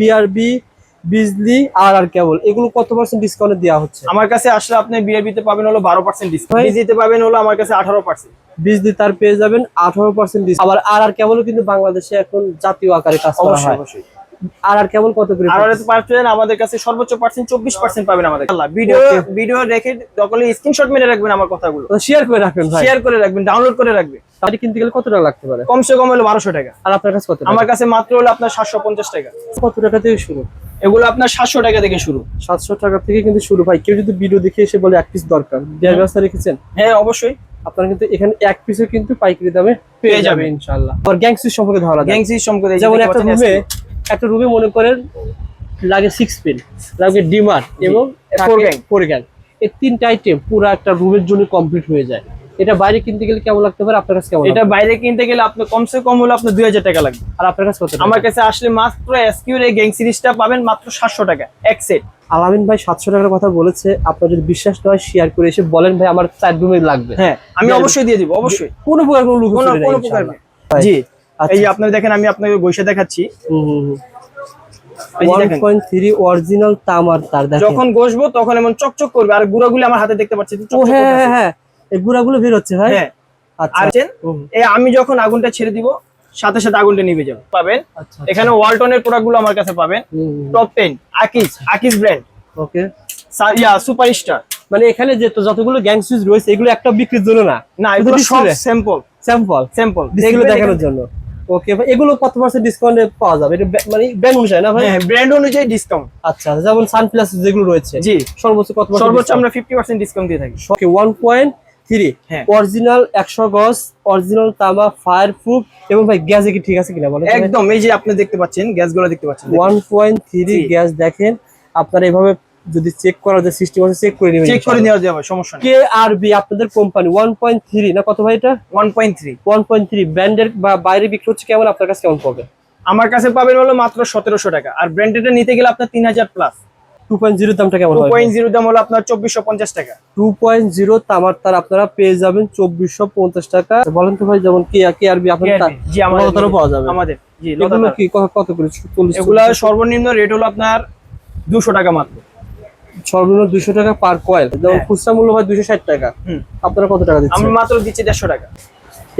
BRB বিজলি আর আর কেবল এগুলো কত percent ডিসকাউন্টে দেওয়া হচ্ছে? আমার কাছে আসলে আপনি বিআরবি তে পাবেন হলো বারো পার্সেন্ট ডিসকাউন্ট বিজলি তে পাবেন হলো আমার কাছে আঠারো পার্সেন্ট বিজলি তার পেয়ে যাবেন আঠারো পার্সেন্ট আবার আর আর কেবলও কিন্তু বাংলাদেশে এখন জাতীয় আকারে কাজ করা হয়। অবশ্যই। আর আর কেবল কত করে আর পার্সেন্ট আমাদের কাছে সর্বোচ্চ পার্সেন্ট চব্বিশ পার্সেন্ট পাবেন আমাদের। ভিডিও ভিডিও রেখে সকলে স্ক্রিনশট মেরে রাখবেন আমার কথাগুলো। শেয়ার করে রাখবেন ভাই। শেয়ার করে রাখবেন ডাউনলোড করে রাখবেন। গাড়ি কিনতে গেলে কত টাকা লাগতে পারে? কমসে কম হলো বারোশো টাকা। আর আপনার কাছে কত আমার কাছে মাত্র হলো আপনার সাতশো পঞ্চাশ টাকা। কত টাকা থেকে শুরু? এগুলো আপনার সাতশো টাকা থেকে শুরু। সাতশো টাকা থেকে কিন্তু শুরু। ভাই কেউ যদি ভিডিও দেখে এসে বলে এক পিস দরকার দেওয়ার ব্যবস্থা রেখেছেন হ্যাঁ অবশ্যই। আপনারা কিন্তু এখানে এক পিসও কিন্তু পাইকারি দামে পেয়ে যাবেন। ইনশাআল্লাহ। আর গ্যাংসির সম্পর্কে ধারণা দেন। গ্যাংসি সম্পর্কে যেমন একটা রুমে একটা রুমে মনে করেন লাগে সিক্স পিন লাগে ডিমার এবং ফোর গ্যাং এই তিনটা আইটেম পুরো একটা রুমের জন্য কমপ্লিট হয়ে যায়। এটা বাইরে কিনতে গেলে কেমন লাগতে পারে? আপনার কাছে কেমন এটা বাইরে কিনতে গেলে আপনার কমসে কম হলো আপনার দুই হাজার টাকা লাগবে। আর আপনার কাছে কত? আমার কাছে আসলে মাত্র এসকিউর এই গ্যাং সিরিজটা পাবেন মাত্র সাতশো টাকা এক সেট আলামিন ভাই সাতশো টাকার কথা বলেছে আপনার যদি বিশ্বাস না হয় শেয়ার করে এসে বলেন ভাই আমার চার রুমে লাগবে। হ্যাঁ আমি অবশ্যই দিয়ে দিব অবশ্যই। কোনো প্রকার কোনো কোনো প্রকার না। জি। এই যে আপনারা দেখেন আমি আপনাকে বসে দেখাচ্ছি। এই অরিজিনাল তামার তার যখন ঘষবো তখন এমন চকচক করবে। আর গুঁড়াগুলি আমার হাতে দেখতে পাচ্ছি হ্যাঁ হ্যাঁ হ্যাঁ। এই গুড়াগুলো বের হচ্ছে ভাই? হ্যাঁ। আচ্ছা। চেন, হুম, এই আমি যখন আগুনটা ছেড়ে দিব সাথে সাথে আগুনটা নিভে যাবে। পাবেন? আচ্ছা এখানে ওয়ালটনের প্রোডাক্টগুলো আমার কাছে পাবেন। টপ টেন আকিস আকিস brand okay yeah super star মানে এখানে যে যতগুলো গ্যাং সুইচ রয়েছে এগুলো একটা বিক্রির জন্য না? না এগুলো সব স্যাম্পল স্যাম্পল স্যাম্পল ডিসপ্লে দেখানোর জন্য? ওকে ভাই এগুলো কত পার্সেন্ট ডিসকাউন্টে পাওয়া যাবে? এটা মানে ব্র্যান্ড অনুযায়ী না ভাই? হ্যাঁ ব্র্যান্ড অনুযায়ী ডিসকাউন্ট আচ্ছা আচ্ছা, যেমন সানপ্লাস যেগুলো রয়েছে। জি। সর্বোচ্চ কত সর্বোচ্চ আমরা ফিফটি পার্সেন্ট ডিসকাউন্ট দিয়ে থাকি। ওকে ওয়ান পয়েন্ট থ্রি হ্যাঁ। অরিজিনাল একশো গজ অরিজিনাল তামা ফায়ার প্রুফ এবং ভাই গ্যাস কি ঠিক আছে কিনা বলেন একদম এই যে আপনি দেখতে পাচ্ছেন গ্যাসগুলো দেখতে পাচ্ছেন ওয়ান পয়েন্ট থ্রি জি। গ্যাস দেখেন। আপনারা এভাবে যদি চেক করার যে সিস্টেম আছে চেক করে নেবেন চেক করে নেওয়া যাবে সমস্যা নেই। কে আর বি আপনাদের কোম্পানি ওয়ান পয়েন্ট থ্রি না কত ভাই এটা? One point three one point three ব্র্যান্ডের বা বাইরে বিক্রি হচ্ছে কেমন আপনার কাছে কেমন পাবে? আমার কাছে পাবেন হলো মাত্র সতেরোশো টাকা। আর ব্র্যান্ডেডটা নিতে গেলে আপনার তিন হাজার প্লাস টু পয়েন্ট জিরো দামটা কেমন হবে? পয়েন্ট জিরো দাম হলো আপনার চব্বিশশো পঞ্চাশ টাকা। টু পয়েন্ট জিরো তামার তার আপনারা পেয়ে যাবেন চব্বিশশো পঞ্চাশ টাকা। বলেন তো ভাই যেমন কে কে আর বি আপনার জি আমাদের পাওয়া যাবে? আমাদের জি এগুলো কি কত করে? চল্লিশ এগুলা সর্বনিম্ন রেট হলো আপনার দুশো টাকা মাত্র। সর্বনিম্ন দুশো টাকা পার কয়েল যেমন হ্যাঁ। খুচরা মূল্য হয় দুশো ষাট টাকা। আপনারা কত টাকা দিচ্ছেন? আমি মাত্র দিচ্ছি দেড়শো টাকা।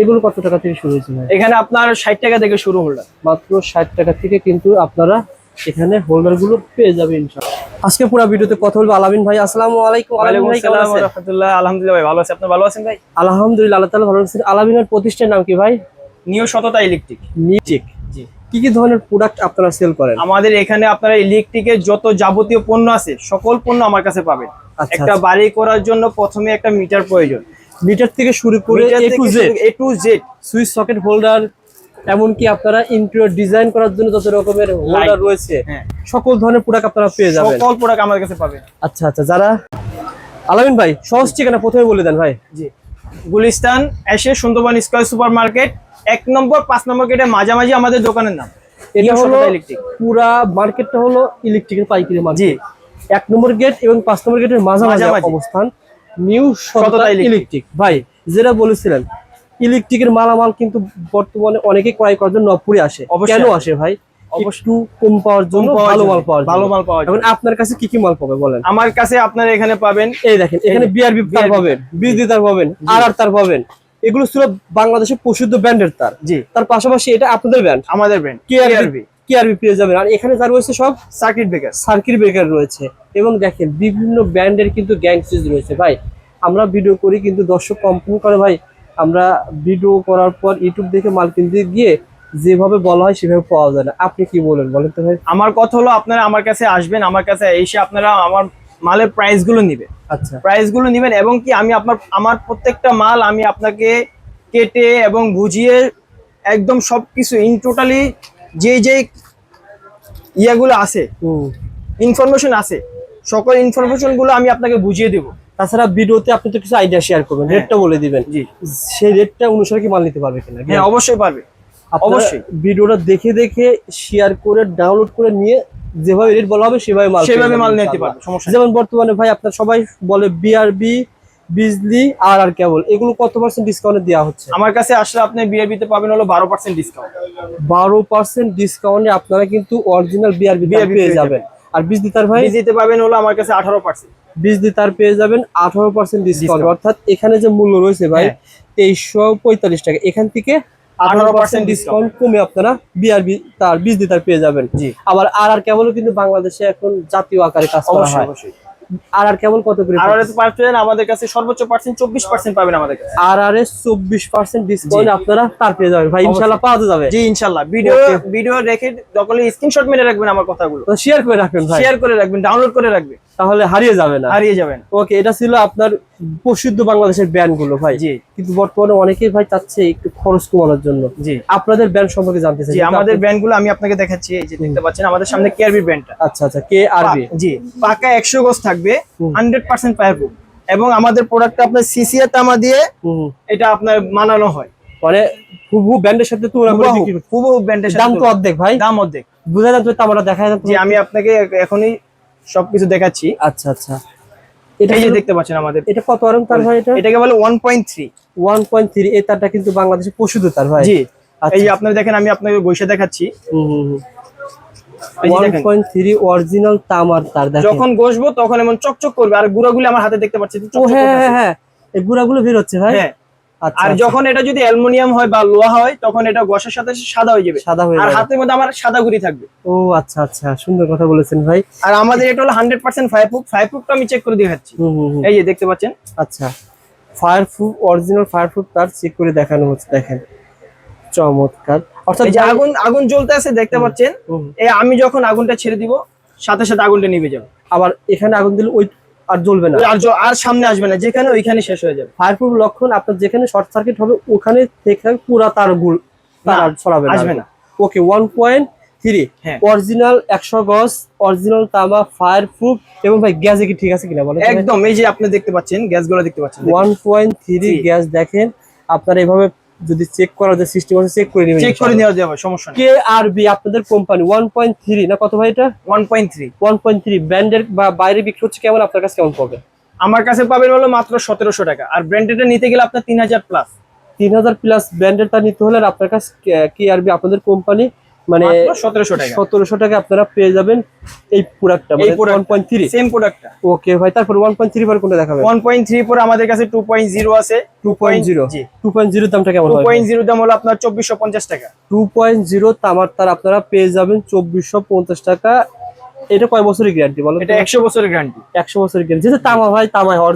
এগুলো কত টাকা থেকে শুরু হয়েছে এখানে আপনার ষাট টাকা থেকে শুরু হলো। মাত্র ষাট টাকা থেকে কিন্তু আপনারা এখানে হোল্ডারগুলো পেয়ে যাবেন ইনশাআল্লাহ। আজকে পুরো ভিডিওতে কথা বলব আলামিন ভাই আসসালামু আলাইকুম। আলামিন ভাই কেমন আছেন? রহমতুল্লাহ। আলহামদুলিল্লাহ ভাই ভালো আছে। আপনি ভালো আছেন ভাই? আলহামদুলিল্লাহ আল্লাহ তাআলা ভালো আছেন আলামিনের প্রতিষ্ঠানের নাম কি ভাই? নিউ সততা ইলেকট্রিক। নিটিক জি কি কি ধরনের প্রোডাক্ট আপনারা সেল করেন? আমাদের এখানে আপনারা ইলেকট্রিকের যত যাবতীয় পণ্য আছে সকল পণ্য আমার কাছে পাবেন। আচ্ছা, একটা আচ্ছা। বাড়ি করার জন্য প্রথমে একটা মিটার প্রয়োজন। মিটার থেকে শুরু করে A to Z A to Z switch socket holder এমনকি আপনারা ইন্টেরিয়র ডিজাইন করার জন্য যত রকমের হোল্ডার রয়েছে হ্যাঁ। সকল ধরনের প্রোডাক্ট আপনারা পেয়ে যাবেন। সকল প্রোডাক্ট আমার কাছে পাবেন। আচ্ছা আচ্ছা যারা আলামিন ভাই সহজ ঠিকানা প্রথমে বলে দেন ভাই। জি। গুলিস্তান এসে সুন্দরবন স্কয়ার সুপার মার্কেট এক নম্বর পাঁচ নম্বর গেটের মাঝামাঝি আমাদের দোকানের নাম। এটা হলো পুরা মার্কেটটা হলো ইলেকট্রিকের পাইকারি মার্কেট জি। এক নম্বর গেট এবং পাঁচ নম্বর গেটের মাঝামাঝি। অবস্থান। নিউ সততা ইলেকট্রিক। ভাই যেটা বলেছিলেন ইলেকট্রিকের মালামাল কিন্তু বর্তমানে অনেকে ক্রয় করার জন্য নবপুরে আসে। কেন আসে। ভাই? অবশ্যই। একটু কম পাওয়ার জন্য ভালো মাল পাওয়ার ভালো মাল পাওয়া জন্য। এখন আপনার কাছে কি কি মাল পাবে বলেন? আমার কাছে আপনারা এখানে পাবেন এই দেখেন এখানে বিআরবি তার পাবেন বিজলি তার পাবেন আর আর তার পাবেন। এগুলো ছিল বাংলাদেশের প্রসিদ্ধ ব্র্যান্ডের তার। জি। তার পাশাপাশি এটা আপনাদের ব্র্যান্ড আমাদের ব্র্যান্ড কেআরবি কেআরবি পেয়ে যাবেন। আর এখানে যা রয়েছে সব সার্কিট ব্রেকার সার্কিট ব্রেকার রয়েছে। এবং দেখেন বিভিন্ন ব্র্যান্ডের কিন্তু গ্যাং সুইচ রয়েছে। ভাই আমরা ভিডিও করি কিন্তু দর্শক কমপ্লেন করে ভাই। আমরা ভিডিও করার পর ইউটিউব দেখে মাল কিনতে গিয়ে যেভাবে বলা হয় সেভাবে পাওয়া যায় না। আপনি কি বলেন? বলেন তো ভাই। আমার কথা হলো আপনারা আমার কাছে আসবেন আমার কাছে এসে আপনারা আমার মালের প্রাইসগুলো নিবেন আচ্ছা। প্রাইসগুলো নিবেন এবং কি আমি আপনার আমার প্রত্যেকটা মাল আমি আপনাকে কেটে এবং বুঝিয়ে একদম সবকিছু ইন টোটালি যে যে ইয়াগুলো আছে ইনফরমেশন আছে সকল ইনফরমেশনগুলো আমি আপনাকে বুঝিয়ে দেবো। তাছাড়া ভিডিওতে আপনি তো কিছু আইডিয়া শেয়ার করবেন হ্যাঁ। রেটটা বলে দিবেন। জি। সেই রেটটা অনুসারে কি মাল নিতে পারবে কিনা? হ্যাঁ অবশ্যই পারবে। অবশ্যই। ভিডিওটা দেখে দেখে শেয়ার করে ডাউনলোড করে নিয়ে যেভাবে রেট বলা হবে সেভাবে মাল সেভাবে মাল নিতে। পারবে সমস্যা যেমন বর্তমানে ভাই আপনার সবাই বলে বিআরবি বিজলি আর আর কেবল এগুলো কত পার্সেন্ট ডিসকাউন্টে দেওয়া হচ্ছে? আমার কাছে আসলে আপনি বিআরবিতে পাবেন হলো বারো পার্সেন্ট ডিসকাউন্ট বারো পার্সেন্ট ডিসকাউন্টে আপনারা কিন্তু অরিজিনাল বিআরবি পেয়ে যাবেন। আর বিজলি তার ভাই? বিজিতে পাবেন হলো আমার কাছে আঠারো পার্সেন্ট বিজলি তার পেয়ে যাবেন আঠারো পার্সেন্ট ডিসকাউন্ট অর্থাৎ এখানে যে মূল্য রয়েছে ভাই হ্যাঁ। তেইশশো পঁয়তাল্লিশ টাকা। এখান থেকে আঠারো পার্সেন্ট ডিসকাউন্ট কমে আপনারা বিআরবি তার পেয়ে যাবেন। আবার আর আর কেবলও কিন্তু বাংলাদেশে এখন জাতীয় আকারে কাজ করা হয়। অবশ্যই। আর আর কেবল কত করে আর আর পার্সেন্ট আমাদের কাছে সর্বোচ্চ পার্সেন্ট চব্বিশ পার্সেন্ট পাবেন আমাদের কাছে। আর আর এর চব্বিশ পার্সেন্ট ডিসকাউন্ট আপনারা তার পেয়ে যাবেন। ভাই ইনশাল্লাহ পাওয়া যাবে। জি ইনশাল্লাহ ভিডিও ভিডিও রেখে যখন স্ক্রিনশট মেরে রাখবেন আমার কথাগুলো। তো শেয়ার করে রাখবেন ভাই। শেয়ার করে রাখবেন ডাউনলোড করে রাখবেন। তাহলে হারিয়ে যাবে না। হারিয়ে যাবেন ওকে এটা ছিল আপনার প্রসিদ্ধ বাংলাদেশের ব্যান্ডগুলো ভাই। জি। কিন্তু বর্তমানে অনেকেই ভাই চাচ্ছে একটু খরচ কমানোর জন্য। জি। আপনাদের ব্যান্ড সম্পর্কে জানতে চাই। আমাদের ব্যান্ডগুলো আমি আপনাকে দেখাচ্ছি এই যে দেখতে পাচ্ছেন আমাদের সামনে কেআরবি ব্যান্ডটা। আচ্ছা আচ্ছা কে আরবি জি পাকা একশো গজ থাকবে হুম। হান্ড্রেড পার্সেন্ট ফায়ারপ্রুফ এবং আমাদের প্রোডাক্টটা আপনার সিসিএ তামা দিয়ে এটা আপনার মানানো হয়। মানে হুবহু ব্যান্ডের সাথে তুলনা করে হুবহু ব্যান্ডের সাথে দাম তো অর্ধেক ভাই। দাম অর্ধেক। বুঝা যাচ্ছে তো আমরা দেখা যাচ্ছে আমি আপনাকে এখনই সবকিছু দেখাচ্ছি। আচ্ছা আচ্ছা। এটা এই যে দেখতে পাচ্ছেন আমাদের। এটা কত আরম তার ভাই এটা? এটাকে বলে one point three one point three এই তারটা কিন্তু বাংলাদেশে প্রসিদ্ধ তার ভাই। জি। আচ্ছা। এই যে আপনার দেখেন আমি আপনাকে বসে দেখাচ্ছি। অরিজিনাল তামার তার দেখেন। যখন ঘষবো তখন এমন চকচক করবে আর গুঁড়াগুলি আমার হাতে দেখতে পাচ্ছি চকচক হ্যাঁ হ্যাঁ হ্যাঁ। এই গুড়াগুলো বের হচ্ছে ভাই। হ্যাঁ। আর আচ্ছা। যখন এটা যদি অ্যালুমিনিয়াম হয় বা লোহা হয় তখন এটা ঘষার সাথে সাদা হয়ে যাবে। সাদা হয়ে আর হাতের মধ্যে আমার সাদা ঘুরি থাকবে। ও আচ্ছা আচ্ছা সুন্দর কথা বলেছেন ভাই। আর আমাদের এটা হলো hundred percent fire proof fire প্রুফটা আমি চেক করে দেখাচ্ছি। এই যে দেখতে পাচ্ছেন। আচ্ছা fire proof original fire proof তার চেক করে দেখানো হচ্ছে দেখেন। চমৎকার। অর্থাৎ আগুন আগুন জ্বলতে আছে দেখতে পাচ্ছেন। এই আমি যখন আগুনটা ছেড়ে দিব সাথে সাথে আগুনটা নিভে যাবে। আবার এখানে আগুন দিলে ওই আর জ্বলবে না। আর আর সামনে আসবে না যেখানে ওইখানে শেষ হয়ে যাবে। ফায়ার প্রুফ লক্ষণ আপনার যেখানে শর্ট সার্কিট হবে ওখানে থেকে পুরা তার গুল তার ছড়াবে আসবে না। Okay one point three. Original একশো গজ অরিজিনাল তামা ফায়ার প্রুফ এবং ভাই গ্যাসে কি ঠিক আছে কিনা বলেন? একদম এই যে আপনি দেখতে পাচ্ছেন গ্যাসগুলো দেখতে পাচ্ছেন। ওয়ান পয়েন্ট থ্রি গ্যাস দেখেন আপনারা এভাবে যদি চেক করা যায় সিস্টেম আছে চেক করে নেবেন চেক করে নেওয়া যাবে সমস্যা নেই। কে আর বি আপনাদের কোম্পানি ওয়ান পয়েন্ট থ্রি না কত ভাই এটা? One point three one point three ব্র্যান্ডের বা বাইরে বিক্রি হচ্ছে কেমন? আপনার কাছে কেমন পাবে? আমার কাছে পাবেন হলো মাত্র সতেরোশো টাকা। আর ব্র্যান্ডেডটা নিতে গেলে আপনার তিন হাজার প্লাস তিন হাজার প্লাস ব্র্যান্ডেডটা নিতে হলে আপনার কাছে কে আর বি আপনাদের কোম্পানি মানে সতেরোশো টাকা সতেরোশো টাকা আপনারা পেয়ে যাবেন এই প্রোডাক্টটা মানে ওয়ান পয়েন্ট থ্রি সেম প্রোডাক্টটা ওকে ভাই তারপর ওয়ান পয়েন্ট থ্রি পরে কোনটা দেখাবেন ওয়ান পয়েন্ট থ্রি পরে আমাদের কাছে টু পয়েন্ট জিরো আছে টু পয়েন্ট জিরো জি টু পয়েন্ট জিরো দামটা কেমন টু হয় পয়েন্ট জিরো দাম হলো আপনার চব্বিশশো পঞ্চাশ টাকা টু পয়েন্ট জিরো তামার তার আপনারা পেয়ে যাবেন চব্বিশশো পঞ্চাশ টাকা এটা কয় বছরের গ্যারান্টি বলো এটা একশো বছরের গ্যারান্টি একশো বছরের গ্যারান্টি যেটা তামা হয় তামাই হয়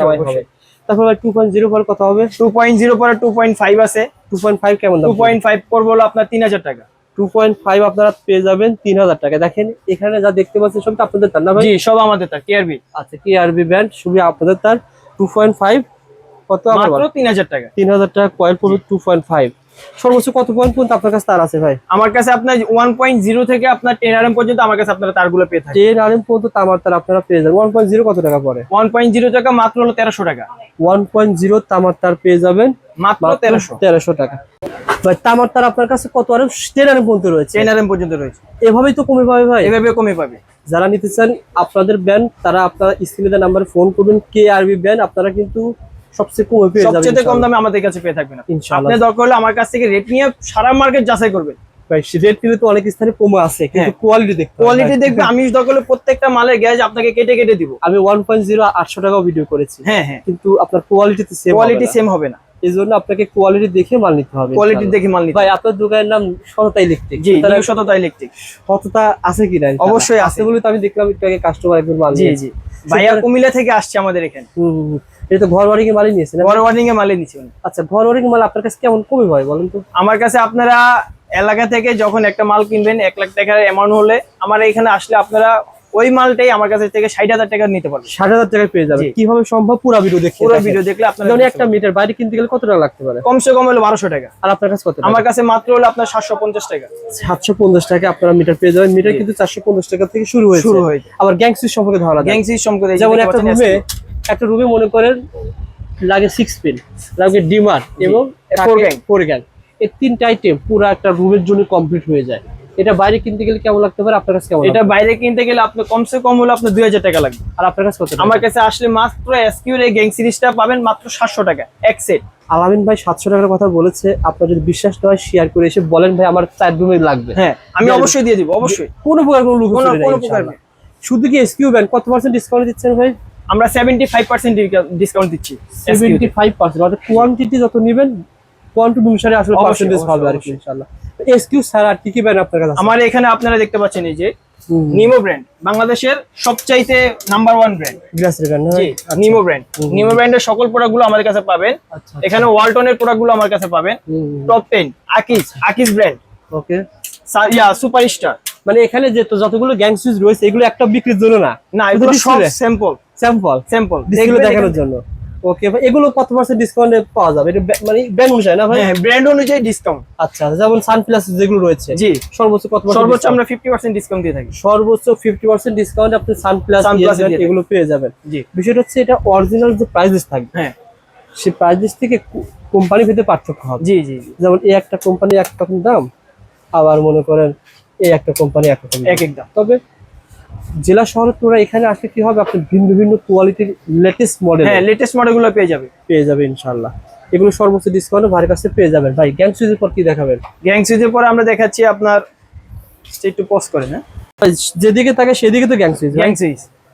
হয়। হবে তারপর টু পয়েন্ট জিরো পরে কত হবে টু পয়েন্ট জিরো পরে টু পয়েন্ট ফাইভ আছে টু পয়েন্ট ফাইভ কেমন টু পয়েন্ট ফাইভ হলো আপনার তিন হাজার টাকা টু পয়েন্ট ফাইভ আপনারা পেয়ে যাবেন তিন হাজার টাকা। দেখেন এখানে যা দেখতে পাচ্ছেন সব আপনাদের তার না ভাই? সব আমাদের তার কেআরবি আচ্ছা কেআরবি ব্যান্ড শুধু আপনাদের তার। টু পয়েন্ট ফাইভ কত তিন হাজার টাকা। তিন হাজার টাকা কয়েল পড়বে টু পয়েন্ট ফাইভ সর্বোচ্চ কত পয়েন্ট পর্যন্ত আপনার কাছে তার আছে ভাই? আমার কাছে আপনার ওয়ান পয়েন্ট জিরো থেকে আপনার টেন আর পর্যন্ত আমার কাছে আপনারা তারগুলো পেয়ে থাকেন টেন আর এম পর্যন্ত তামার তার আপনারা পেয়ে যাবেন। ওয়ান পয়েন্ট জিরো কত টাকা পড়ে? ওয়ান পয়েন্ট জিরো টাকা মাত্র হলো তেরোশো টাকা। ওয়ান পয়েন্ট জিরো তামার তার পেয়ে যাবেন। মাত্র তেরোশো। তেরোশো টাকা। ভাই তামার তার আপনার কাছে কত আর? টেন আর পর্যন্ত রয়েছে। টেন আর পর্যন্ত রয়েছে। এভাবেই তো কমে পাবে ভাই। এভাবে কমে পাবে। যারা নিতে চান আপনাদের ব্যান্ড তারা আপনার স্ক্রিনে নাম্বারে ফোন করবেন। কে আরবি ব্যান্ড আপনারা কিন্তু সবচেয়ে কমে পেয়ে যাবেন সবচেয়ে কম দামে আমাদের কাছে পেয়ে থাকবেন। ইনশাআল্লাহ। আপনি দরকার হলে আমার কাছ থেকে রেট নিয়ে সারা মার্কেট যাচাই করবেন। ভাই রেট কিন্তু অনেক স্থানে কমে আছে কিন্তু। কোয়ালিটি দেখতে কোয়ালিটি দেখবে আমি হলে প্রত্যেকটা মালের গ্যাস আপনাকে কেটে কেটে দিব। আমি ওয়ান পয়েন্ট জিরো আটশো টাকাও ভিডিও করেছি। হ্যাঁ হ্যাঁ। কিন্তু আপনার কোয়ালিটিতে সেম কোয়ালিটি সেম হবে না। এই জন্য আপনাকে কোয়ালিটি দেখে মাল নিতে হবে কোয়ালিটি দেখে মাল নিতে ভাই আপনার দোকানের নাম সততা ইলেকট্রিক জি শততা ইলেকট্রিক সততা আছে কিনা অবশ্যই আছে। বলে তো আমি দেখলাম একটু আগে কাস্টমার একজন মাল জি জি। ভাইয়া কুমিল্লা থেকে আসছে আমাদের এখানে। এটা তো ঘর বাড়ি মালই নিয়েছে না? বড় এ মালে নিচ্ছি আচ্ছা ঘর মাল আপনার কাছে কেমন কমে ভাই বলেন তো? আমার কাছে আপনারা এলাকা থেকে যখন একটা মাল কিনবেন এক লাখ টাকার অ্যামাউন্ট হলে আমার এখানে আসলে আপনারা ওই মালটাই আমার কাছে থেকে ষাট হাজার টাকা নিতে পারবেন। ষাট হাজার টাকায় পেয়ে যাবে কীভাবে সম্ভব? পুরো ভিডিও দেখে পুরো ভিডিও দেখলে আপনারা যেমন একটা মিটার বাইরে কিনতে গেলে কত টাকা লাগতে পারে? কমসে কম হলো বারোশো টাকা। আর আপনার কাছে কত আমার কাছে মাত্র হলো আপনার সাতশো পঞ্চাশ টাকা। সাতশো পঞ্চাশ টাকা আপনারা মিটার পেয়ে যাবেন। মিটার কিন্তু চারশো পঞ্চাশ টাকা থেকে শুরু হয়েছে। শুরু হয়েছে। আবার গ্যাংসির সম্পর্কে দেন। গ্যাংসির সম্পর্কে যেমন একটা রুমে একটা রুমে মনে করেন লাগে সিক্স পিন লাগে ডিমার এবং ফোর গ্যাং এই তিনটা আইটেম পুরো একটা রুমের জন্য কমপ্লিট হয়ে যায়। এটা বাইরে কিনতে গেলে কেমন লাগতে পারে? আপনার কাছে কেমন এটা বাইরে কিনতে গেলে আপনি কমসে কম হলো আপনার দুই হাজার টাকা লাগবে। আর আপনার কাছে কত আমার কাছে আসলে মাত্র এসকিউর এই গ্যাং সিরিজটা পাবেন মাত্র সাতশো টাকা এক সেট আলামিন ভাই সাতশো টাকার কথা বলেছে আপনার যদি বিশ্বাস না হয় শেয়ার করে এসে বলেন ভাই আমার চার রুমে লাগবে। হ্যাঁ আমি অবশ্যই দিয়ে দিব অবশ্যই। কোনো প্রকার কোনো লুকোচুরি কোনো- প্রকার শুধু কি এসকিউ ব্যাংক কত পার্সেন্ট ডিসকাউন্ট দিচ্ছেন ভাই? আমরা সেভেন্টি ফাইভ পার্সেন্ট ডিসকাউন্ট দিচ্ছি সেভেন্টি ফাইভ পার্সেন্ট অর্থাৎ কোয়ান্টিটি যত নেবেন কোয়ান্টিটি অনুসারে আসলে পার্সেন্টেজ হবে আর কি। ইনশাআল্লাহ। এসকিউ ছাড়া আর কি কি ব্যান্ড আপনার কাছে আমার এখানে আপনারা দেখতে পাচ্ছেন এই যে নিমো ব্র্যান্ড বাংলাদেশের সবচাইতে number one brand Nimo brand Nimo ব্র্যান্ডের সকল প্রোডাক্টগুলো আমাদের কাছে পাবেন। এখানে ওয়ালটনের প্রোডাক্টগুলো আমার কাছে পাবেন। টপ টেন আকিস আকিস ব্র্যান্ড ওকে ইয়া সুপারস্টার মানে এখানে যে যতগুলো গ্যাং সুইচ রয়েছে এগুলো একটা বিক্রির জন্য না। না এগুলো সব স্যাম্পল স্যাম্পল স্যাম্পল ডিসপ্লে দেখানোর জন্য। ওকে ভাই এগুলো কত পার্সেন্ট ডিসকাউন্টে পাওয়া যাবে? এটা মানে ব্যান্ড অনুযায়ী না ভাই? হ্যাঁ ব্র্যান্ড অনুযায়ী ডিসকাউন্ট আচ্ছা যেমন সানপ্লাস যেগুলো রয়েছে জি। সর্বোচ্চ কত সর্বোচ্চ আমরা ফিফটি পার্সেন্ট ডিসকাউন্ট দিয়ে থাকি। সর্বোচ্চ ফিফটি পার্সেন্ট ডিসকাউন্ট আপনি এ দিয়ে এগুলো পেয়ে যাবেন। জি। বিষয়টা হচ্ছে এটা অরিজিনাল যে প্রাইসেস থাকবে হ্যাঁ। সেই প্রাইসেস থেকে কোম্পানি ভেদে পার্থক্য হবে। জি জি জি। যেমন এই একটা কোম্পানি এক রকম দাম আবার মনে করেন এই একটা কোম্পানি এক রকম এক এক দাম তবে জেলা শহরের তুলনায় এখানে আসলে কি হবে? আপনি ভিন্ন ভিন্ন কোয়ালিটির লেটেস্ট মডেল হ্যাঁ লেটেস্ট মডেলগুলো পেয়ে যাবে। পেয়ে যাবে ইনশাল্লাহ এগুলো সর্বোচ্চ ডিসকাউন্টে ভাইয়ের কাছে পেয়ে যাবেন। ভাই গ্যাং সুইচের পর কি দেখাবেন? গ্যাং সুইচের পরে আমরা দেখাচ্ছি আপনার একটু পজ করেন হ্যাঁ? যেদিকে থাকে সেদিকে তো গ্যাং সুইচ গ্যাং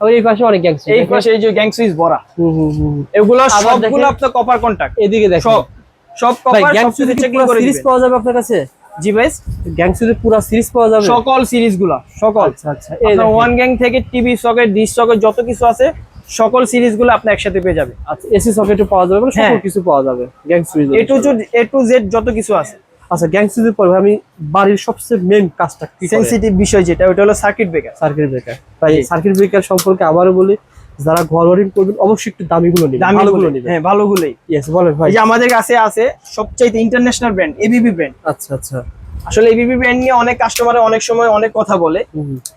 আবার এই পাশে অনেক গ্যাং সুইচ এই পাশে এই যে গ্যাং সুইচ ভরা হুম হুম এগুলো সবগুলো আপনার কপার কন্টাক্ট এদিকে দেখেন। সব সব কপার সব সুইচের চেকিং করে সিরিজ পাওয়া যাবে আপনার কাছে? জি ভাই গ্যাং পুরো সিরিজ পাওয়া যাবে? সকল সিরিজগুলা সকল। আচ্ছা আচ্ছা। ওয়ান গ্যাং থেকে টিভি সকেট ডিশ সকেট যত কিছু আছে সকল সিরিজগুলো আপনি একসাথে পেয়ে যাবেন। আচ্ছা এসি সকেটও পাওয়া যাবে মানে সকল হ্যাঁ। কিছু পাওয়া যাবে gang switch A to A to Z যত কিছু আছে। আচ্ছা গ্যাং সুইচের পর আমি বাড়ির সবচেয়ে মেইন কাজটা সেনসিটিভ বিষয় যেটা ওটা হলো সার্কিট ব্রেকার সার্কিট ব্রেকার তাই সার্কিট ব্রেকার সম্পর্কে আবারও বলি যারা ঘর ওয়ারিং করবেন অবশ্যই একটু দামিগুলো নেবেন দামি ভালোগুলো গুলো নেবেন। হ্যাঁ ভালোগুলোই। यस বলেন ভাই। এই যে আমাদের কাছে আছে সবচাইতে ইন্টারন্যাশনাল ব্র্যান্ড এবিবি ব্র্যান্ড আচ্ছা আচ্ছা। আসলে এবিবি ব্র্যান্ড নিয়ে অনেক কাস্টমার অনেক সময় অনেক কথা বলে।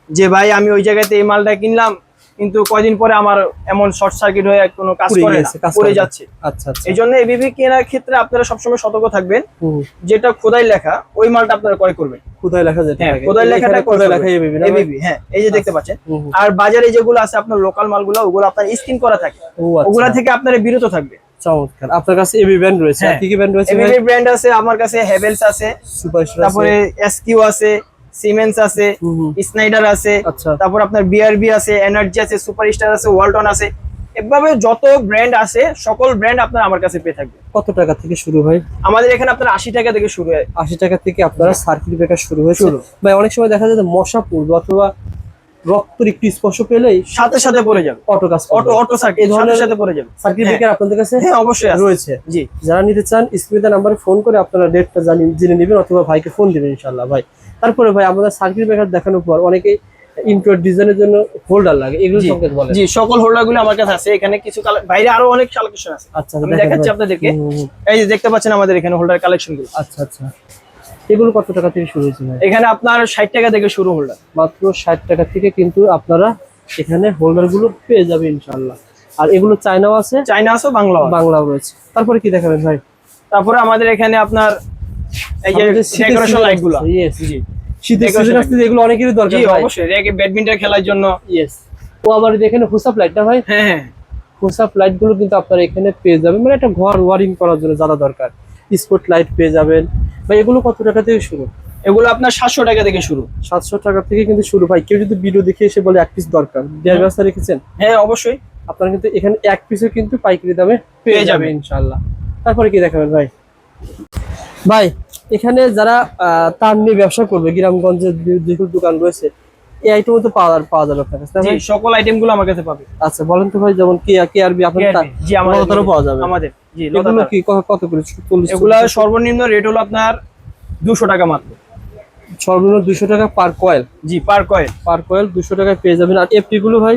যে ভাই আমি ওই জায়গাতে এই মালটা কিনলাম কিন্তু কয়দিন পরে আমার এমন শর্ট সার্কিট হয়ে কোনো কাজ করে না পড়ে যাচ্ছে। আচ্ছা আচ্ছা। এই জন্য এবিবি কেনার ক্ষেত্রে আপনারা সবসময় সতর্ক থাকবেন। যেটা খোদাই লেখা ওই মালটা আপনারা ক্রয় করবেন। কোথায় লেখা যেতে হ্যাঁ খোদাই লেখাটা কোথায় লেখা এবিবি না? হ্যাঁ এই যে দেখতে পাচ্ছেন। হুম, হুম। আর বাজারে যেগুলো আছে আপনার লোকাল মালগুলো ওগুলো আপনার স্কিন করা থাকে। আচ্ছা। ওগুলা থেকে আপনারা বিরত থাকবে চমৎকার। আপনার কাছে এবি ব্যান্ড রয়েছে। হ্যাঁ। কি কি ব্যান্ড রয়েছে এবিবি ব্র্যান্ড আছে আমার কাছে হেভেলস আছে সুপারস্টার তারপরে এসকিউ আছে সিমেন্স আছে। স্নাইডার আছে আচ্ছা। তারপর আপনার বিআরবি আছে এনার্জি আছে সুপারস্টার আছে ওয়ালটন আছে। এভাবে যত ব্র্যান্ড আছে সকল ব্র্যান্ড আপনার আমার কাছে পেয়ে থাকবে। কত টাকা থেকে শুরু হয় আমাদের এখানে আপনার আশি টাকা থেকে শুরু হয়। আশি টাকা থেকে আপনারা সার্কিট ব্রেকার শুরু হয়েছে। শুরু। ভাই অনেক সময় দেখা যায় যে মশা পড়বে অথবা রক্তর একটু স্পর্শ পেলেই সাথে সাথে পড়ে যাবে। অটো কাজ অটো অটো সার্কিট এই ধরনের সাথে পড়ে যাবে। সার্কিট হ্যাঁ। ব্রেকার আপনাদের কাছে হ্যাঁ অবশ্যই রয়েছে। জি। যারা নিতে চান স্ক্রিনে নাম্বারে ফোন করে আপনারা ডেটটা জানিয়ে জেনে নেবেন অথবা ভাইকে ফোন দিবেন ইনশাল্লাহ ভাই। তারপরে ভাই আমাদের সার্কিট ব্রেকার দেখানোর পর অনেকে ইন্টোর ডিজাইনের জন্য হোল্ডার লাগে এগুলো সম্পর্কে বলেন জি সকল হোল্ডারগুলো আমার কাছে আছে। এখানে কিছু বাইরে আরও অনেক কালেকশন আছে। আচ্ছা আমি দেখাচ্ছি আপনাদেরকে। এই যে দেখতে পাচ্ছেন আমাদের এখানে হোল্ডার কালেকশনগুলো। আচ্ছা আচ্ছা। এগুলো কত টাকা থেকে শুরু হয়েছে এখানে আপনার ষাট টাকা থেকে শুরু হোল্ডার মাত্র ষাট টাকা থেকে কিন্তু আপনারা এখানে হোল্ডারগুলো পেয়ে যাবে ইনশাল্লাহ আর এগুলো চায়নাও আছে? চাইনা আছে বাংলা বাংলাও রয়েছে। তারপরে কি দেখাবেন ভাই? তারপরে আমাদের এখানে আপনার এই যে ডেকোরেশন season লাইটগুলো আসছে, yes। জি। শীতের সিজন আসছে এগুলো অনেকেরই দরকার ভাই। অবশ্যই রেগে ব্যাডমিন্টন খেলার জন্য। ইয়েস ও আবার এখানে হুসাপ লাইট না ভাই? হ্যাঁ হ্যাঁ। হুসাপ লাইটগুলো কিন্তু আপনারা এখানে পেয়ে যাবেন। মানে একটা ঘর ওয়ারিং করার জন্য যারা দরকার। স্পট লাইট পেয়ে যাবেন। ভাই এগুলো কত টাকা থেকে শুরু? এগুলো আপনার সাতশো টাকা থেকে শুরু। সাতশো টাকা থেকে কিন্তু শুরু। ভাই কেউ যদি ভিডিও দেখে এসে বলে এক পিস দরকার দেওয়ার ব্যবস্থা রেখেছেন? হ্যাঁ অবশ্যই। আপনারা কিন্তু এখানে এক পিসও কিন্তু পাইকারি দামে পেয়ে যাবে যাবেন। ইনশাল্লাহ তারপরে কি দেখাবেন ভাই? ভাই এখানে যারা তার নিয়ে ব্যবসা করবে গ্রামগঞ্জে যে- যেগুলো দোকান রয়েছে এই আইটেমও তো পাওয়া পাওয়া যাবে আপনার কাছে? সকল আইটেমগুলো আমার কাছে পাবে। আচ্ছা বলেন তো ভাই যেমন কে কে আরবি আপনার তা- জি আমাদের পাওয়া যাবে। আমাদের জি এগুলো কি কত করে এগুলা সর্বনিম্ন রেট হলো আপনার দুশো টাকা মাত্র। সর্বনিম্ন দুশো টাকা পার কয়েল জি পার কয়েল পার কয়েল দুশো টাকায় পেয়ে যাবেন। আর এফটি গুলো ভাই?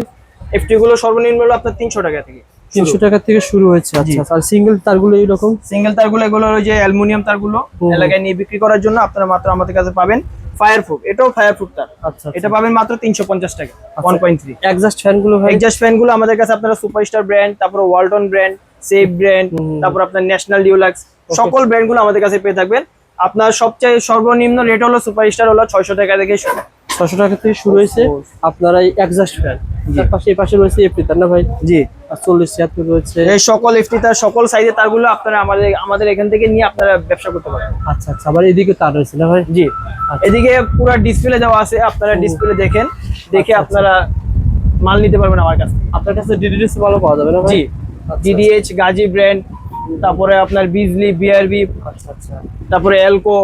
এফটি গুলো সর্বনিম্ন হলো আপনার তিনশো টাকা থেকে। তিনশো টাকা থেকে শুরু হয়েছে আচ্ছা আর সিঙ্গেল তারগুলো এইরকম? সিঙ্গেল তারগুলো এগুলো ওই যে অ্যালুমিনিয়াম তারগুলো এলাকায় নিয়ে বিক্রি করার জন্য আপনারা মাত্র আমাদের কাছে পাবেন ফায়ার প্রুফ এটাও ফায়ার প্রুফ তার। আচ্ছা এটা পাবেন মাত্র তিনশো পঞ্চাশ টাকা ওয়ান পয়েন্ট থ্রি একজাস্ট ফ্যানগুলো ভাই? এক্সাস্ট ফ্যানগুলো আমাদের কাছে আপনারা সুপারস্টার ব্র্যান্ড তারপর ওয়ালটন ব্র্যান্ড সেফ ব্র্যান্ড তারপর আপনার ন্যাশনাল ডিউলাক্স সকল ব্র্যান্ডগুলো আমাদের কাছে পেয়ে থাকবেন। আপনার সবচেয়ে সর্বনিম্ন রেট হলো সুপারস্টার হলো ছয়শো টাকা থেকে শুরু। ছশো টাকা থেকে শুরু হয়েছে আপনারা এই একজাস্ট ফ্যান তার পাশে এই পাশে রয়েছে এফটি তার না ভাই? জি। চল্লিশ ছিয়াত্তর রয়েছে। এই সকল এফটি তার সকল সাইজের তারগুলো আপনারা আমাদের আমাদের এখান থেকে নিয়ে আপনারা ব্যবসা করতে পারেন আচ্ছা আচ্ছা। আবার এদিকে তার রয়েছে না ভাই? জি। আচ্ছা। এদিকে পুরো ডিসপ্লে দেওয়া আছে আপনারা ডিসপ্লে দেখেন দেখে আচ্ছা, আপনারা মাল নিতে পারবেন আমার কাছে আপনার কাছে ডিডিডিস ভালো পাওয়া যাবে না ভাই? জি। আচ্ছা, ডিডিএইচ গাজী ব্র্যান্ড তারপরে আপনার বিজলি বিআরবি আচ্ছা আচ্ছা। তারপরে এলকো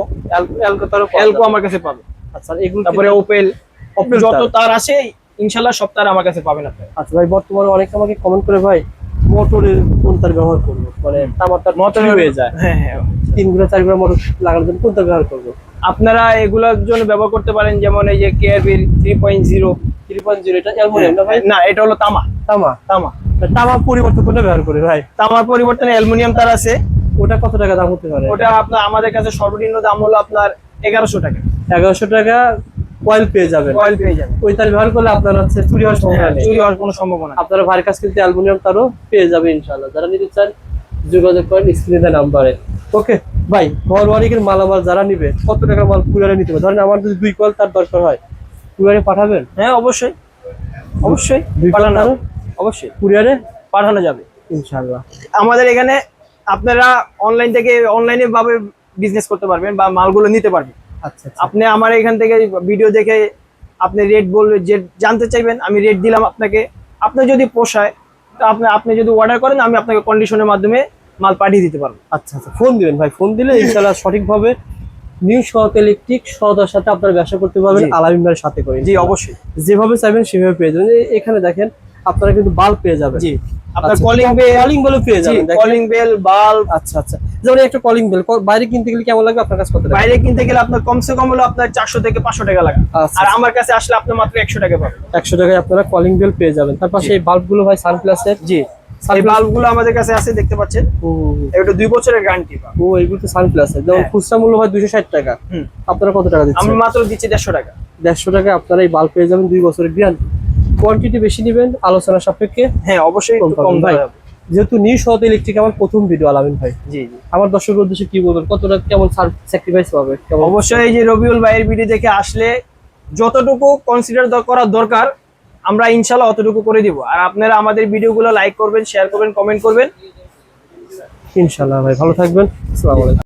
এলকো এলকো আমার কাছে পাবে। আচ্ছা এগুলো তারপরে কিন্তু- ওপেল যত তার। তার আছে ইনশাল্লাহ সব তার আমার কাছে পাবেন আপনি আচ্ছা ভাই বর্তমানে অনেকে আমাকে কমেন্ট করে ভাই মোটরের কোন তার ব্যবহার করব? মানে তামার তার মত হয়ে যায়। হ্যাঁ হ্যাঁ। তিনগুলো চারগুলো মোটর লাগানোর জন্য কোন তার ব্যবহার করব? আপনারা এগুলোর জন্য ব্যবহার করতে পারেন যেমন এই যে কেয়ারবিল three point zero three point zero এটা অ্যালমোনিয়াম না ভাই? না এটা হলো তামা। তামা? তামা। তামা পরিবর্তন করে ব্যবহার করে ভাই। তামার পরিবর্তনে অ্যালুমিনিয়াম তার আছে। ওটা কত টাকা দাম হতে পারে? ওটা আপনার আমাদের কাছে সর্বনিম্ন দাম হলো আপনার এগারোশো টাকা। এগারোশো টাকা কয়েল পেয়ে যাবেন। অয়েল পেয়ে যাবেন। ওই তার ব্যবহার করলে আপনার হচ্ছে চুরি হওয়ার সম্ভাবনা নেই। চুরি হওয়ার কোনো সম্ভাবনা। আপনারা ভাইয়ের কাছ কিন্তু অ্যালুমিনিয়াম তারও পেয়ে যাবে ইনশাল্লাহ যারা নিতে চান যোগাযোগ করেন স্ক্রিনে নাম্বারে। ওকে ভাই ঘর বাড়ির মালামাল যারা নিবে কত টাকার মাল কুরিয়ারে নিতে হবে? ধরেন আমার যদি দুই কল তার দরকার হয় কুরিয়ারে পাঠাবেন? হ্যাঁ অবশ্যই। অবশ্যই। পাঠানো অবশ্যই। কুরিয়ারে পাঠানো যাবে? ইনশাল্লাহ আমাদের এখানে আপনারা অনলাইন থেকে অনলাইনে ভাবে বিজনেস করতে পারবেন বা মালগুলো নিতে পারবেন। আপনি আমার এখান থেকে ভিডিও দেখে আপনি রেট বলবে যে জানতে চাইবেন আমি রেট দিলাম আপনাকে। আপনার যদি পোষায় তো আপনি আপনি যদি অর্ডার করেন আমি আপনাকে কন্ডিশনের মাধ্যমে মাল পাঠিয়ে দিতে পারব। আচ্ছা আচ্ছা ফোন দিবেন ভাই ফোন দিলে ইনশাল্লাহ সঠিকভাবে নিউ সহত ইলেকট্রিক সহতার সাথে আপনারা ব্যবসা করতে পারবেন। আলামিন ভাইয়ের সাথে করে জি অবশ্যই। যেভাবে চাইবেন সেভাবে পেয়ে যাবেন। এখানে দেখেন আপনারা কিন্তু বাল্ব পেয়ে যাবেন। জি। আপনার আচ্ছা, কলিং বেল কলিং বেলও পেয়ে যাবেন। কলিং বেল বাল্ব আচ্ছা আচ্ছা। যেমন একটা কলিং বেল বাইরে কিনতে গেলে কেমন লাগবে? আপনার কাছে কত টাকা? বাইরে কিনতে গেলে আপনার কমসে কম হলো আপনার চারশো থেকে পাঁচশো টাকা লাগে আচ্ছা, আর আমার কাছে আসলে আপনি মাত্র একশো টাকা পাবেন। একশো টাকায় আপনারা কলিং বেল পেয়ে যাবেন। তার পাশে এই বাল্বগুলো ভাই সানপ্লাসের জি। এই বাল্বগুলো আমাদের কাছে আছে দেখতে পাচ্ছেন। এটা দুই বছরের গ্যারান্টি ও এইগুলো তো সানপ্লাসের যেমন হ্যাঁ। খুচরা মূল্য হয় দুশো ষাট টাকা। হুম। আপনারা কত টাকা দিচ্ছেন? আমি মাত্র দিচ্ছি দেড়শো টাকা। দেড়শো টাকায় আপনারা এই বাল্ব পেয়ে যাবেন দুই বছরের গ্যারান্টি কোয়ান্টিটি বেশি নেবেন আলোচনা সাপেক্ষে হ্যাঁ অবশ্যই কম ভাই। যেহেতু নিউ সহত ইলেকট্রিক আমার প্রথম ভিডিও আলামিন ভাই। জি জি। আমার দর্শকের উদ্দেশ্যে কি বলবেন? কতটা কেমন স্যাক্রিফাইস পাবে? কেমন অবশ্যই এই যে রবিউল ভাইয়ের ভিডিও দেখে আসলে যতটুকু কনসিডার করা দরকার আমরা ইনশাল্লাহ অতটুকু করে দিব। আর আপনারা আমাদের ভিডিওগুলো লাইক করবেন শেয়ার করবেন কমেন্ট করবেন। ইনশাল্লাহ ভাই ভালো থাকবেন। আসসালামু আলাইকুম।